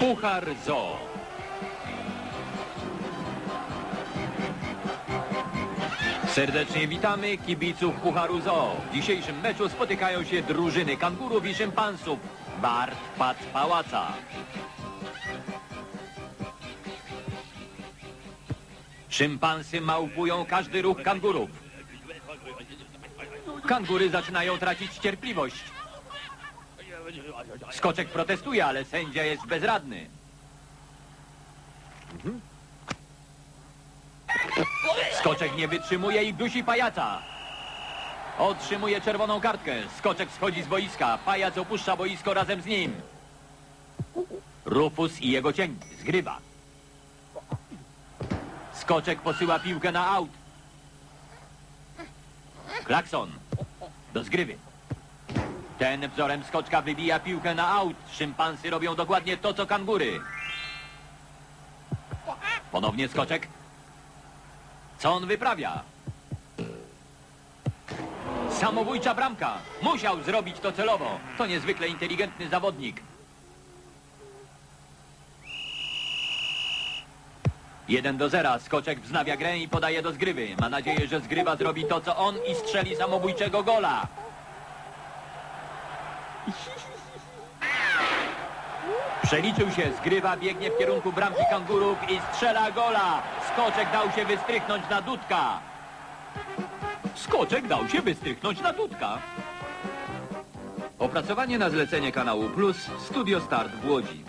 Puchar Zoo. Serdecznie witamy kibiców Pucharu Zoo. W dzisiejszym meczu spotykają się drużyny kangurów i szympansów. Bart Pat Pałaca. Szympansy małpują każdy ruch kangurów. Kangury zaczynają tracić cierpliwość. Skoczek protestuje, ale sędzia jest bezradny. Skoczek nie wytrzymuje i dusi pajaca. Otrzymuje czerwoną kartkę. Skoczek schodzi z boiska. Pajac opuszcza boisko razem z nim. Rufus i jego cień zgrywa. Skoczek posyła piłkę na aut. Klakson do zgrywy. Ten wzorem skoczka wybija piłkę na aut. Szympansy robią dokładnie to, co kangury. Ponownie skoczek. Co on wyprawia? Samobójcza bramka. Musiał zrobić to celowo. To niezwykle inteligentny zawodnik. Jeden do zera. Skoczek wznawia grę i podaje do zgrywy. Ma nadzieję, że zgrywa zrobi to, co on i strzeli samobójczego gola. Przeliczył się, zgrywa, biegnie w kierunku bramki kangurów i strzela gola. Skoczek dał się wystrychnąć na Dudka. Skoczek dał się wystrychnąć na Dudka. Opracowanie na zlecenie kanału Plus Studio Start w Łodzi.